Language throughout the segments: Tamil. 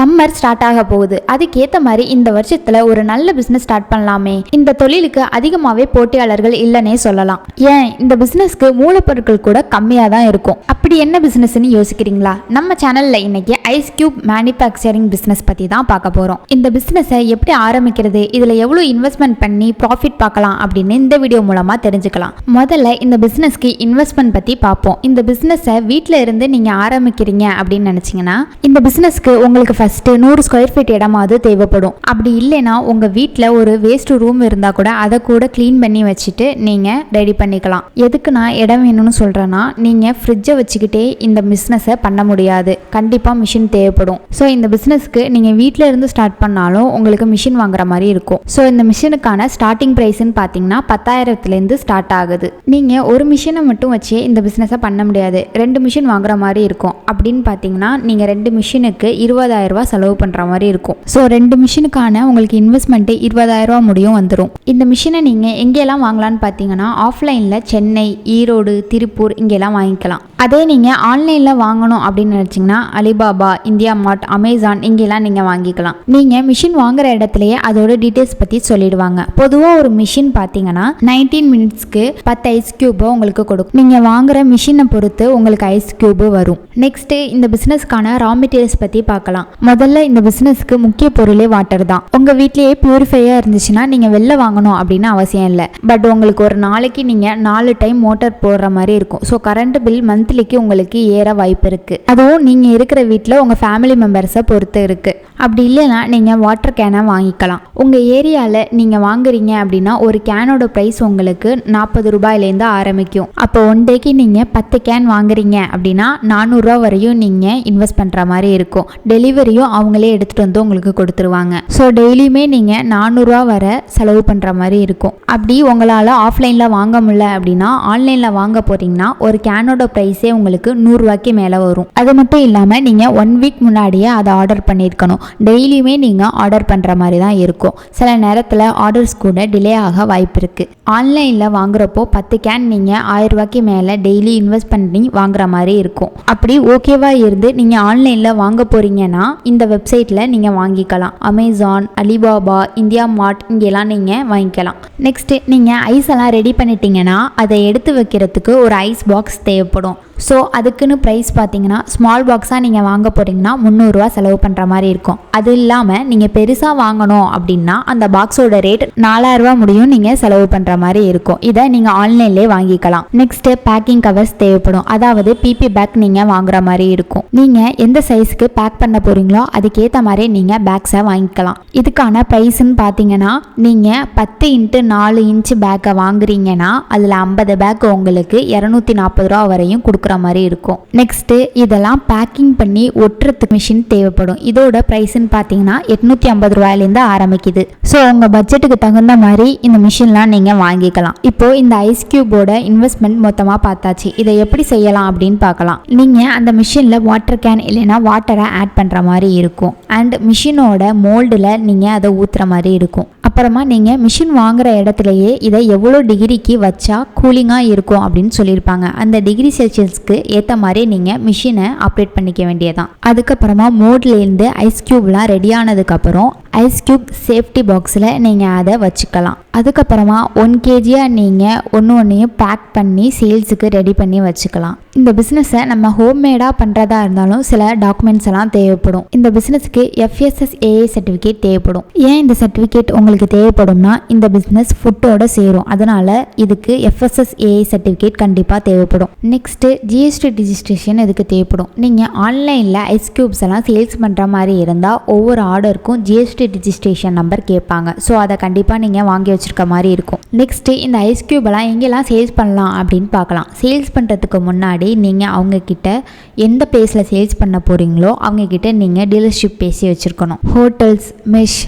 சம்மர் ஸ்டார்ட் ஆக போகுது. அதுக்கேற்ற மாதிரி இந்த வருஷத்தில் ஒரு நல்ல பிஸ்னஸ் ஸ்டார்ட் பண்ணலாமே. இந்த தொழிலுக்கு அதிகமாகவே போட்டியாளர்கள் இல்லைன்னே சொல்லலாம். ஏன்? இந்த பிஸ்னஸ்க்கு மூலப்பொருட்கள் கூட கம்மியாக தான் இருக்கும். அப்படி என்ன பிஸ்னஸ்னு யோசிக்கிறீங்களா? நம்ம சேனலில் இன்னைக்கு ஐஸ் கியூப் மேனுஃபேக்சரிங் பிஸ்னஸ் பற்றி தான் பார்க்க போகிறோம் இந்த பிஸ்னஸை எப்படி ஆரம்பிக்கிறது? இதில் எவ்வளோ இன்வெஸ்ட்மெண்ட் பண்ணி ப்ராஃபிட் பார்க்கலாம் அப்படின்னு இந்த வீடியோ மூலமாக தெரிஞ்சுக்கலாம். முதல்ல இந்த பிஸ்னஸ்க்கு இன்வெஸ்ட்மெண்ட் பற்றி பார்ப்போம். இந்த பிஸ்னஸை வீட்டில் இருந்து நீங்கள் ஆரம்பிக்கிறீங்க அப்படின்னு நினச்சிங்கன்னா இந்த பிஸ்னஸ்க்கு உங்களுக்கு ஃபஸ்ட்டு நூறு ஸ்கொயர் ஃபீட் இடமாவது தேவைப்படும். அப்படி இல்லைன்னா உங்கள் வீட்டில் ஒரு வேஸ்ட் ரூம் இருந்தால் கூட அதை கூட க்ளீன் பண்ணி வச்சுட்டு நீங்கள் ரெடி பண்ணிக்கலாம். எதுக்கு நான் இடம் வேணும்னு சொல்கிறேன்னா நீங்கள் ஃப்ரிட்ஜை வச்சுக்கிட்டே இந்த பிஸ்னஸை பண்ண முடியாது. கண்டிப்பாக மிஷின் தேவைப்படும். ஸோ இந்த பிஸ்னஸ்க்கு நீங்கள் வீட்டில் இருந்து ஸ்டார்ட் பண்ணாலும் உங்களுக்கு மிஷின் வாங்குற மாதிரி இருக்கும். ஸோ இந்த மிஷினுக்கான ஸ்டார்டிங் ப்ரைஸ்ன்னு பார்த்தீங்கன்னா பத்தாயிரத்துலேருந்து ஸ்டார்ட் ஆகுது. நீங்கள் ஒரு மிஷினை மட்டும் வச்சு இந்த பிஸ்னஸை பண்ண முடியாது. ரெண்டு மிஷின் வாங்குற மாதிரி இருக்கும். அப்படின்னு பார்த்தீங்கன்னா நீங்கள் ரெண்டு மிஷினுக்கு இருபதாயிரம் ரூபா செலவு பண்ணுற மாதிரி இருக்கும். ஸோ ரெண்டு மிஷினுக்கான உங்களுக்கு இன்வெஸ்ட்மெண்ட்டு இருபதாயிரம் முடியும் வந்துடும் இந்த மிஷினை நீங்கள் எங்கெல்லாம் வாங்கலாம்னு பார்த்தீங்கன்னா ஆஃப்லைனில் சென்னை ஈரோடு திருப்பூர் இங்கெல்லாம் வாங்கிக்கலாம். அதே நீங்கள் ஆன்லைனில் வாங்கணும் அப்படின்னு நினச்சிங்கன்னா அலிபாபா இந்தியா மார்ட் அமேசான் இங்கெல்லாம் நீங்கள் வாங்கிக்கலாம். நீங்கள் மிஷின் வாங்குற இடத்துலையே அதோட டீட்டெயில்ஸ் பற்றி சொல்லிடுவாங்க. பொதுவாக ஒரு மிஷின் பார்த்தீங்கன்னா நைன்டீன் மினிட்ஸ்க்கு பத்து ஐஸ் கியூபை உங்களுக்கு கொடுக்கும். நீங்கள் வாங்குற மிஷினை பொறுத்து உங்களுக்கு ஐஸ் கியூபு வரும். நெக்ஸ்ட்டு இந்த பிஸ்னஸ்க்கான ரா மெட்டீரியல்ஸ் பற்றி பார்க்கலாம் முதல்ல இந்த பிஸ்னஸ்க்கு முக்கிய பொருளே வாட்டர் தான். உங்கள் வீட்லேயே பியூரிஃபையாக இருந்துச்சுன்னா நீங்கள் வெளில வாங்கணும் அப்படின்னு அவசியம் இல்லை. பட் உங்களுக்கு ஒரு நாளைக்கு நீங்கள் நாலு டைம் மோட்டார் போடுற மாதிரி இருக்கும். ஸோ கரண்ட் பில் மந்த்லிக்கு உங்களுக்கு ஏற வாய்ப்பு இருக்குது அதுவும் நீங்கள் இருக்கிற வீட்டில் உங்கள் ஃபேமிலி மெம்பர்ஸை பொறுத்து இருக்குது அப்படி இல்லைன்னா நீங்கள் வாட்டர் கேனை வாங்கிக்கலாம். உங்கள் ஏரியாவில் நீங்கள் வாங்குறீங்க அப்படின்னா ஒரு கேனோட ப்ரைஸ் உங்களுக்கு நாற்பது ரூபாயிலேருந்து ஆரம்பிக்கும். அப்போ ஒன் டேக்கு நீங்கள் பத்து கேன் வாங்குறீங்க அப்படின்னா நானூறுரூவா வரையும் நீங்கள் இன்வெஸ்ட் பண்ணுற மாதிரி இருக்கும். டெலிவரி டெலிவரியும் அவங்களே எடுத்துகிட்டு வந்து உங்களுக்கு கொடுத்துருவாங்க. ஸோ டெய்லியுமே நீங்கள் நானூறுரூவா வர செலவு பண்ணுற மாதிரி இருக்கும். அப்படி உங்களால் ஆஃப்லைனில் வாங்க முடியல அப்படின்னா ஆன்லைனில் வாங்க போகிறீங்கன்னா ஒரு கேனோட ப்ரைஸே உங்களுக்கு நூறுரூவாய்க்கு மேலே வரும். அது மட்டும் இல்லாமல் நீங்கள் ஒன் வீக் முன்னாடியே அதை ஆர்டர் பண்ணியிருக்கணும். டெய்லியுமே நீங்கள் ஆர்டர் பண்ணுற மாதிரி தான் இருக்கும். சில நேரத்தில் ஆர்டர்ஸ் கூட டிலே ஆக வாய்ப்பு இருக்குது ஆன்லைனில் வாங்குறப்போ பத்து கேன் நீங்கள் ஆயிரம் ரூபாய்க்கு மேலே டெய்லி இன்வெஸ்ட் பண்ணி வாங்குற மாதிரி இருக்கும். அப்படி ஓகேவா இருந்து நீங்கள் ஆன்லைனில் வாங்க போகிறீங்கன்னா இந்த வெப்சைட்டில் நீங்கள் வாங்கிக்கலாம். அமேசான் அலிபாபா இந்தியா மார்ட் இங்கெல்லாம் நீங்கள் வாங்கிக்கலாம். நெக்ஸ்ட்டு நீங்கள் ஐஸ் எல்லாம் ரெடி பண்ணிட்டீங்கன்னா அதை எடுத்து வைக்கிறதுக்கு ஒரு ஐஸ் பாக்ஸ் தேவைப்படும். ஸோ அதுக்குன்னு ப்ரைஸ் பார்த்தீங்கன்னா ஸ்மால் பாக்ஸாக நீங்கள் வாங்க போகிறீங்கன்னா முந்நூறுரூவா செலவு பண்ணுற மாதிரி இருக்கும். அது இல்லாமல் நீங்கள் பெருசாக வாங்கணும் அப்படின்னா அந்த பாக்ஸோட ரேட் நாலாயிரரூவா முடியும் நீங்கள் செலவு பண்ணுற மாதிரி இருக்கும். இதை நீங்கள் ஆன்லைன்லேயே வாங்கிக்கலாம். நெக்ஸ்ட்டு பேக்கிங் கவர்ஸ் தேவைப்படும். அதாவது பிபி பேக் நீங்கள் வாங்குற மாதிரி இருக்கும். நீங்கள் எந்த சைஸ்க்கு பேக் பண்ண போகிறீங்களோ அதுக்கேற்ற மாதிரி நீங்கள் பேக்ஸை வாங்கிக்கலாம். இதுக்கான ப்ரைஸ்ன்னு பார்த்தீங்கன்னா நீங்கள் பத்து இன்ட்டு நாலு இன்ச்சு பேக்கை வாங்குறீங்கன்னா அதில் ஐம்பது பேக் உங்களுக்கு இரநூத்தி நாற்பது ரூபா வரையும் கொடுக்குற மாதிரி இருக்கும். நெக்ஸ்ட்டு இதெல்லாம் பேக்கிங் பண்ணி ஒட்டுறதுக்கு மிஷின் தேவைப்படும். இதோட ப்ரைஸ்ன்னு பார்த்தீங்கன்னா எட்நூற்றி ஐம்பது ரூபாயிலேருந்து ஆரம்பிக்குது. ஸோ உங்கள் பட்ஜெட்டுக்கு தகுந்த மாதிரி இந்த மிஷின்லாம் நீங்கள் வாங்கிக்கலாம். இப்போ இந்த ஐஸ் கியூபோட இன்வெஸ்ட்மெண்ட் மொத்தமாக பார்த்தாச்சு. இதை எப்படி செய்யலாம் அப்படின்னு பார்க்கலாம். நீங்கள் அந்த மிஷினில் வாட்டர் கேன் இல்லைன்னா வாட்டரை ஆட் பண்ணுற மாதிரி இருக்கும். அண்ட் மிஷினோட மோல்டில் நீங்கள் அதை ஊற்றுற மாதிரி இருக்கும். அப்புறமா நீங்கள் மிஷின் வாங்குகிற இடத்துலையே இதை எவ்வளோ டிகிரிக்கு வச்சா கூலிங்காக இருக்கும் அப்படின்னு சொல்லியிருப்பாங்க. அந்த டிகிரி செல்சியஸ்க்கு ஏற்ற மாதிரி நீங்கள் மிஷினை ஆப்ரேட் பண்ணிக்க வேண்டியதான் அதுக்கப்புறமா மோட்லேருந்து ஐஸ் க்யூப்லாம் ரெடி ஆனதுக்கப்புறம் ஐஸ் க்யூப் சேஃப்டி பாக்ஸில் நீங்கள் அதை வச்சுக்கலாம். அதுக்கப்புறமா ஒன் கேஜியாக நீங்கள் ஒன்று ஒன்றையும் பேக் பண்ணி சேல்ஸுக்கு ரெடி பண்ணி வச்சுக்கலாம். இந்த பிஸ்னஸை நம்ம ஹோம்மேடாக பண்ணுறதா இருந்தாலும் சில டாக்குமெண்ட்ஸ் எல்லாம் தேவைப்படும். இந்த பிஸ்னஸுக்கு எஃப்எஸ்எஸ்ஏஏ சர்டிஃபிகேட் தேவைப்படும். ஏன் இந்த சர்டிஃபிகேட் உங்களுக்கு தேவைப்படும்னா இந்த பிஸ்னஸ் ஃபுட்டோட சேரும். அதனால் இதுக்கு எஃப்எஸ்எஸ்ஏஏ சர்டிஃபிகேட் கண்டிப்பாக தேவைப்படும். நெக்ஸ்ட்டு ஜிஎஸ்டி ரிஜிஸ்ட்ரேஷன் இதுக்கு தேவைப்படும். நீங்கள் ஆன்லைனில் ஐஸ் க்யூப்ஸ் எல்லாம் சேல்ஸ் பண்ணுற மாதிரி இருந்தால் ஒவ்வொரு ஆர்டருக்கும் ஜிஎஸ்டி ரிஜிஸ்ட்ரேஷன் நம்பர் கேட்பாங்க. ஸோ அதை கண்டிப்பாக நீங்கள் வாங்கி வச்சுருக்க மாதிரி இருக்கும். நெக்ஸ்ட்டு இந்த ஐஸ் க்யூப் எல்லாம் எங்கெல்லாம் சேல்ஸ் பண்ணலாம் அப்படின்னு பார்க்கலாம். சேல்ஸ் பண்ணுறதுக்கு முன்னாடி நீங்கள் அவங்கக்கிட்ட எந்த பேஸில் சேல்ஸ் பண்ண போகிறீங்களோ அவங்கக்கிட்ட நீங்கள் டீலர்ஷிப் பேசி வச்சுருக்கணும். Hotels mess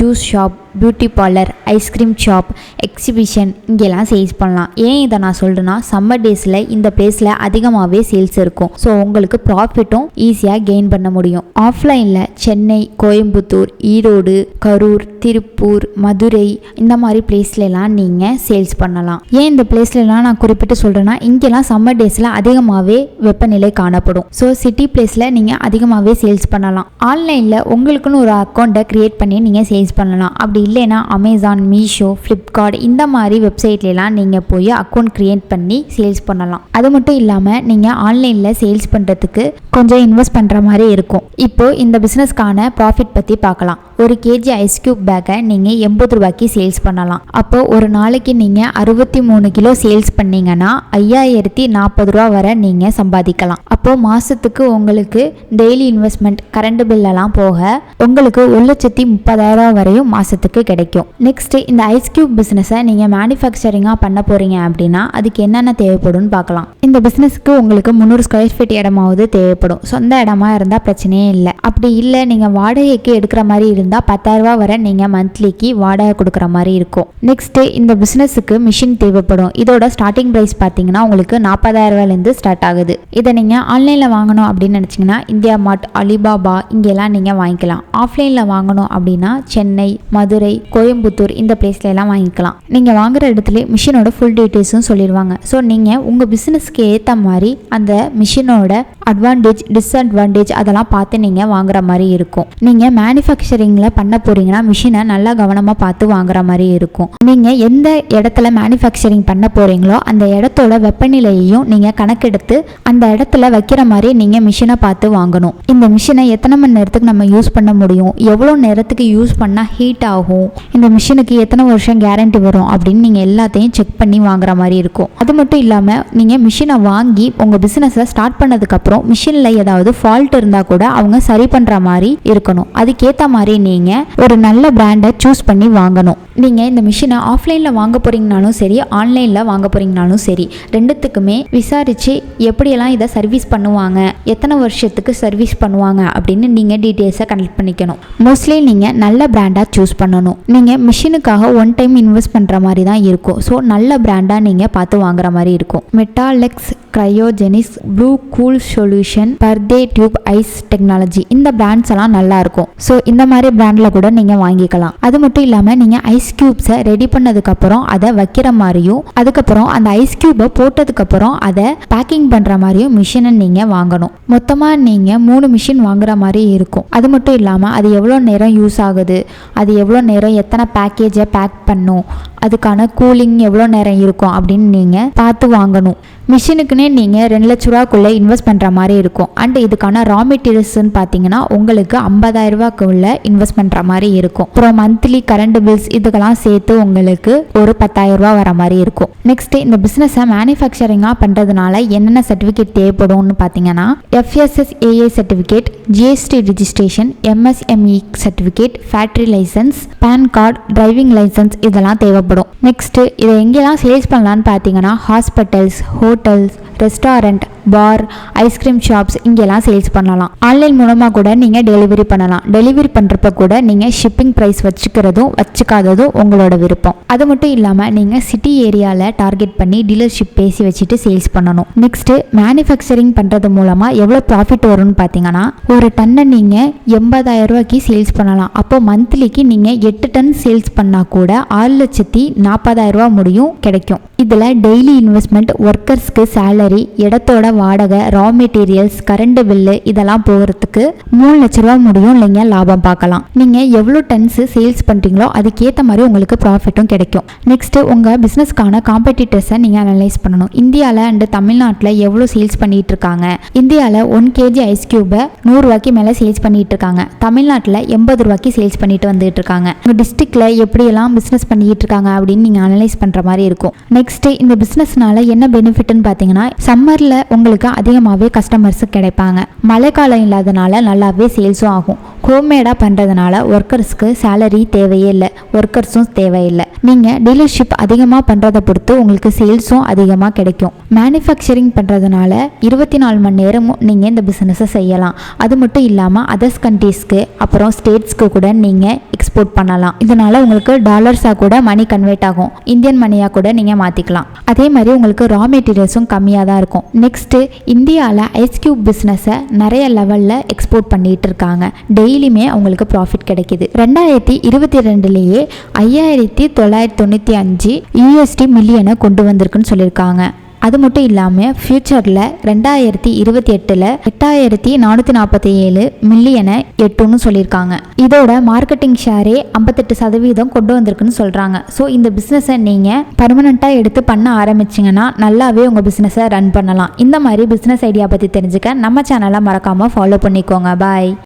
juice shop beauty parlour ice cream shop exhibition இங்கெல்லாம் சேல்ஸ் பண்ணலாம். ஏன் இதை நான் சொல்கிறேன்னா சம்மர் டேஸில் இந்த பிளேஸில் அதிகமாகவே சேல்ஸ் இருக்கும். ஸோ உங்களுக்கு ப்ராஃபிட்டும் ஈஸியாக கெயின் பண்ண முடியும். ஆஃப்லைனில் சென்னை கோயம்புத்தூர் ஈரோடு கரூர் திருப்பூர் மதுரை இந்த மாதிரி பிளேஸ்லலாம் நீங்கள் சேல்ஸ் பண்ணலாம். ஏன் இந்த பிளேஸ்லலாம் நான் குறிப்பிட்டு சொல்கிறேன்னா இங்கெல்லாம் சம்மர் டேஸில் அதிகமாகவே வெப்பநிலை காணப்படும். ஸோ சிட்டி பிளேஸில் நீங்கள் அதிகமாகவே சேல்ஸ் பண்ணலாம். ஆன்லைனில் உங்களுக்குன்னு ஒரு அக்கௌண்ட்டை க்ரியேட் பண்ணி நீங்கள் சேல்ஸ் பண்ணலாம். அப்படி இல்லைன்னா அமேசான் மீஷோ ஃப்ளிப்கார்ட் இந்த மாதிரி வெப்சைட்லலாம் நீங்கள் போய் அக்கௌண்ட் க்ரியேட் பண்ணி சேல்ஸ் பண்ணலாம். அது மட்டும் இல்லாமல் நீங்கள் ஆன்லைனில் சேல்ஸ் பண்ணுறதுக்கு கொஞ்சம் இன்வெஸ்ட் பண்ணுற மாதிரி இருக்கும். இப்போது இந்த பிஸ்னஸ்க்கான ப்ராஃபிட் பற்றி பார்க்கலாம். ஒரு கேஜி ஐஸ் கியூப் பேக்கை நீங்கள் எண்பது ரூபாய்க்கு சேல்ஸ் பண்ணலாம். அப்போ ஒரு நாளைக்கு நீங்கள் அறுபத்தி மூணு கிலோ சேல்ஸ் பண்ணீங்கன்னா ஐயாயிரத்தி நாற்பது ரூபா வரை நீங்கள் சம்பாதிக்கலாம். அப்போ மாதத்துக்கு உங்களுக்கு டெய்லி இன்வெஸ்ட்மெண்ட் கரண்ட் பில்லெல்லாம் போக உங்களுக்கு ஒரு லட்சத்தி முப்பதாயிரம் வரையும் மாதத்துக்கு கிடைக்கும். நெக்ஸ்ட் இந்த ஐஸ் கியூப் பிஸ்னஸை நீங்கள் மேனுஃபேக்சரிங்காக பண்ண போகிறீங்க அப்படின்னா அதுக்கு என்னென்ன தேவைப்படும்னு பார்க்கலாம். இந்த பிஸ்னஸ்க்கு உங்களுக்கு முந்நூறு ஸ்கொயர் ஃபீட் இடமாவது தேவைப்படும். சொந்த இடமா இருந்தால் பிரச்சனையே இல்லை. அப்படி இல்லை நீங்கள் வாடகைக்கு எடுக்கிற மாதிரி இருந்தால் இருந்தால் பத்தாயிரரூபா வரை நீங்கள் மந்த்லிக்கு வாடகை கொடுக்குற மாதிரி இருக்கும். நெக்ஸ்ட்டு இந்த பிஸ்னஸுக்கு மிஷின் தேவைப்படும். இதோட ஸ்டார்டிங் ப்ரைஸ் பார்த்தீங்கன்னா உங்களுக்கு நாற்பதாயிரரூவாலேருந்து ஸ்டார்ட் ஆகுது. இதை நீங்கள் ஆன்லைனில் வாங்கணும் அப்படின்னு நினச்சிங்கன்னா இந்தியா மார்ட் அலிபாபா இங்கெல்லாம் நீங்கள் வாங்கிக்கலாம். ஆஃப்லைனில் வாங்கணும் அப்படின்னா சென்னை மதுரை கோயம்புத்தூர் இந்த பிளேஸ்ல எல்லாம் வாங்கிக்கலாம். நீங்கள் வாங்குற இடத்துல மிஷினோட ஃபுல் டீட்டெயில்ஸும் சொல்லிடுவாங்க. ஸோ நீங்கள் உங்கள் பிஸ்னஸ்க்கு ஏற்ற மாதிரி அந்த மிஷினோட அட்வான்டேஜ் டிஸ்அட்வான்டேஜ் அதெல்லாம் பார்த்து நீங்கள் வாங்குற மாதிரி இருக்கும். நீங்கள் மேனுஃபேக்சரிங்கில் பண்ண போகிறீங்கன்னா மிஷினை நல்லா கவனமாக பார்த்து வாங்குற மாதிரி இருக்கும். நீங்கள் எந்த இடத்துல மேனுஃபேக்சரிங் பண்ண போகிறீங்களோ அந்த இடத்தோட வெப்பநிலையையும் நீங்கள் கணக்கெடுத்து அந்த இடத்துல வைக்கிற மாதிரி நீங்கள் மிஷினை பார்த்து வாங்கணும். இந்த மிஷினை எத்தனை மணி நேரத்துக்கு நம்ம யூஸ் பண்ண முடியும்? எவ்வளோ நேரத்துக்கு யூஸ் பண்ணால் ஹீட் ஆகும்? இந்த மிஷினுக்கு எத்தனை வருஷம் கேரண்டி வரும்? அப்படின்னு நீங்கள் எல்லாத்தையும் செக் பண்ணி வாங்குற மாதிரி இருக்கும். அது மட்டும் இல்லாமல் நீங்கள் மிஷினை வாங்கி உங்கள் பிஸ்னஸை ஸ்டார்ட் பண்ணதுக்கப்புறம் மிஷினில் ஏதாவது ஃபால்ட் இருந்தால் கூட அவங்க சரி பண்ணுற மாதிரி இருக்கணும். அதுக்கேற்ற மாதிரி நீங்கள் ஒரு நல்ல பிராண்டை சூஸ் பண்ணி வாங்கணும். நீங்கள் இந்த மிஷினை ஆஃப்லைனில் வாங்க போகிறீங்கனாலும் சரி ஆன்லைனில் வாங்க போகிறீங்கனாலும் சரி ரெண்டுத்துக்குமே விசாரித்து எப்படியெல்லாம் இதை சர்வீஸ் பண்ணுவாங்க எத்தனை வருஷத்துக்கு சர்வீஸ் பண்ணுவாங்க அப்படின்னு நீங்கள் டீட்டெயில்ஸை கனெக்ட் பண்ணிக்கணும். மோஸ்ட்லி நீங்கள் நல்ல பிராண்டாக சூஸ் பண்ணணும். நீங்கள் மிஷினுக்காக ஒன் டைம் இன்வெஸ்ட் பண்ணுற மாதிரி தான் இருக்கும். ஸோ நல்ல பிராண்டாக நீங்கள் பார்த்து வாங்குற மாதிரி இருக்கும். Metalex Cryogenics blue cool solution Parde tube ice technology இந்த பிராண்ட்ஸ் எல்லாம் நல்லா இருக்கும். ஸோ இந்த மாதிரி பிராண்டில் கூட நீங்கள் வாங்கிக்கலாம். அது மட்டும் இல்லாமல் நீங்கள் ஐஸ் க்யூப்ஸை ரெடி பண்ணதுக்கப்புறம் அதை வைக்கிற மாதிரியும் அதுக்கப்புறம் அந்த ஐஸ் க்யூப்பை போட்டதுக்கப்புறம் அதை பேக்கிங் பண்ணுற மாதிரியும் மிஷினை நீங்கள் வாங்கணும். மொத்தமாக நீங்கள் மூணு மிஷின் வாங்குற மாதிரி இருக்கும். அது மட்டும் இல்லாமல் அது எவ்வளோ நேரம் யூஸ் ஆகுது அது எவ்வளோ நேரம் எத்தனை பேக்கேஜை பேக் பண்ணும் அதுக்கான கூலிங் எவ்வளோ நேரம் இருக்கும் அப்படின்னு நீங்கள் பார்த்து வாங்கணும். மிஷினுக்குன்னு நீங்கள் ரெண்டு லட்ச ரூபாக்குள்ளே இன்வெஸ்ட் பண்ணுற மாதிரி இருக்கும். அண்ட் இதுக்கான ரா மெட்டீரியல்ஸ்னு பார்த்தீங்கன்னா உங்களுக்கு ஐம்பதாயிரம் ரூபாய்க்குள்ள இன்வெஸ்ட் பண்ணுற மாதிரி இருக்கும். அப்புறம் மந்த்லி கரண்ட் பில்ஸ் இதுக்கெல்லாம் சேர்த்து உங்களுக்கு ஒரு பத்தாயிரம் ரூபா வர மாதிரி இருக்கும். நெக்ஸ்ட் இந்த பிஸ்னஸை மேனுஃபேக்சரிங்காக பண்ணுறதுனால என்னென்ன சர்டிஃபிகேட் தேவைப்படும்னு பார்த்தீங்கன்னா FSSAA certificate GST registration MSME certificate factory licence PAN card driving licence இதெல்லாம் தேவைப்படும். நெக்ஸ்ட் இதை எங்கெல்லாம் சேல்ஸ் பண்ணலான்னு பார்த்தீங்கன்னா hospitals hotels restaurant bar ice cream shops இங்கெல்லாம் சேல்ஸ் பண்ணலாம். ஆன்லைன் மூலமாக கூட நீங்கள் டெலிவரி பண்ணலாம். டெலிவரி பண்ணுறப்ப கூட நீங்கள் ஷிப்பிங் ப்ரைஸ் வச்சுக்கிறதும் வச்சுக்காததும் உங்களோட விருப்பம். அது மட்டும் இல்லாமல் நீங்கள் சிட்டி ஏரியாவில் டார்கெட் பண்ணி டீலர்ஷிப் பேசி வச்சுட்டு சேல்ஸ் பண்ணணும். நெக்ஸ்ட்டு மேனுஃபேக்சரிங் பண்ணுறது மூலமாக எவ்வளோ ப்ராஃபிட் வரும்னு பார்த்தீங்கன்னா ஒரு டன்னை நீங்கள் எண்பதாயிரம் ரூபாய்க்கு சேல்ஸ் பண்ணலாம். அப்போ மந்த்லிக்கு நீங்கள் எட்டு டன் சேல்ஸ் பண்ணால் கூட ஆறு லட்சத்தி நாற்பதாயிரம் ரூபா முடியும் கிடைக்கும். இதில் டெய்லி இன்வெஸ்ட்மெண்ட் ஒர்க்கர்ஸ்க்கு சேலரி இடத்தோட வாடகை ரா மெட்டீரியல்ஸ் கரண்ட் பில்லு இதெல்லாம் போகிறதுக்கு மூணு லட்ச ரூபா முடியும் இல்லைங்க லாபம் பார்க்கலாம். நீங்கள் எவ்வளோ டன்ஸ் சேல்ஸ் பண்ணுறீங்களோ அதுக்கேற்ற மாதிரி உங்களுக்கு ப்ராஃபிட்டும் கிடைக்கும். நெக்ஸ்ட்டு உங்கள் பிஸ்னஸ்க்கான காம்படிட்டர்ஸை நீங்கள் அனலைஸ் பண்ணணும். இந்தியாவில் அண்டு தமிழ்நாட்டில் எவ்வளோ சேல்ஸ் பண்ணிகிட்டு இருக்காங்க? இந்தியாவில் ஒன் கேஜி ஐஸ் கியூபை நூறுரூவாய்க்கு மேலே சேல்ஸ் பண்ணிகிட்டு இருக்காங்க. தமிழ்நாட்டில் எண்பது ரூபாய்க்கு சேல்ஸ் பண்ணிட்டு வந்துட்டு இருக்காங்க. உங்கள் டிஸ்ட்ரிக்டில் எப்படியெல்லாம் பிஸ்னஸ் பண்ணிக்கிட்டு இருக்காங்க அப்படின்னு நீங்கள் அனலைஸ் பண்ணுற மாதிரி இருக்கும். நெக்ஸ்ட்டு இந்த பிஸ்னஸ்னால என்ன பெனிஃபிட்னு பார்த்தீங்கன்னா சம்மரில் உங்களுக்கு அதிகமாகவே கஸ்டமர்ஸ் கிடைப்பாங்க. மழைக்காலம் இல்லாதனால நல்லாவே சேல்ஸும் ஆகும். ஹோம்மேடாக பண்ணுறதுனால ஒர்க்கர்ஸ்க்கு சேலரி தேவையே இல்லை. ஒர்க்கர்ஸும் தேவையில்லை. நீங்கள் டீலர்ஷிப் அதிகமாக பண்ணுறதை பொறுத்து உங்களுக்கு சேல்ஸும் அதிகமாக கிடைக்கும். மேனுஃபேக்சரிங் பண்ணுறதுனால இருபத்தி நாலு மணி நேரமும் நீங்கள் இந்த பிஸ்னஸை செய்யலாம். அது மட்டும் இல்லாமல் அதர்ஸ் கண்ட்ரீஸ்க்கு அப்புறம் ஸ்டேட்ஸ்க்கு கூட நீங்கள் எக்ஸ்போர்ட் பண்ணலாம். இதனால் உங்களுக்கு டாலர்ஸாக கூட மணி கன்வெர்ட் ஆகும். இந்தியன் மணியாக கூட நீங்கள் மாற்றிக்கலாம் அதே மாதிரி உங்களுக்கு ரா மெட்டீரியல்ஸும் கம்மியாக தான் இருக்கும். நெக்ஸ்ட்டு இந்தியாவில் ஐஸ் கியூப் பிஸ்னஸை நிறைய லெவலில் எக்ஸ்போர்ட் பண்ணிகிட்டு இருக்காங்க. டெய்லி டெய்லியுமே அவங்களுக்கு ப்ராஃபிட் கிடைக்குது. ரெண்டாயிரத்தி இருபத்தி ரெண்டுலேயே ஐயாயிரத்தி தொள்ளாயிரத்தி தொண்ணூற்றி அஞ்சு யூஎஸ்டி மில்லியனை கொண்டு வந்திருக்குன்னு சொல்லியிருக்காங்க. அது மட்டும் இல்லாமல் ஃப்யூச்சரில் ரெண்டாயிரத்தி இருபத்தி எட்டில் எட்டாயிரத்தி நானூற்றி நாற்பத்தி ஏழு மில்லியனை எட்டுன்னு சொல்லியிருக்காங்க. இதோட மார்க்கெட்டிங் ஷேரே ஐம்பத்தெட்டு சதவீதம் கொண்டு வந்திருக்குன்னு சொல்கிறாங்க ஸோ இந்த பிஸ்னஸை நீங்கள் பர்மனெண்ட்டாக எடுத்து பண்ண ஆரம்பிச்சிங்கன்னா நல்லாவே உங்கள் பிஸ்னஸை ரன் பண்ணலாம். இந்த மாதிரி பிஸ்னஸ் ஐடியா பற்றி தெரிஞ்சுக்க நம்ம சேனலை மறக்காமல் ஃபாலோ பண்ணிக்கோங்க. பாய்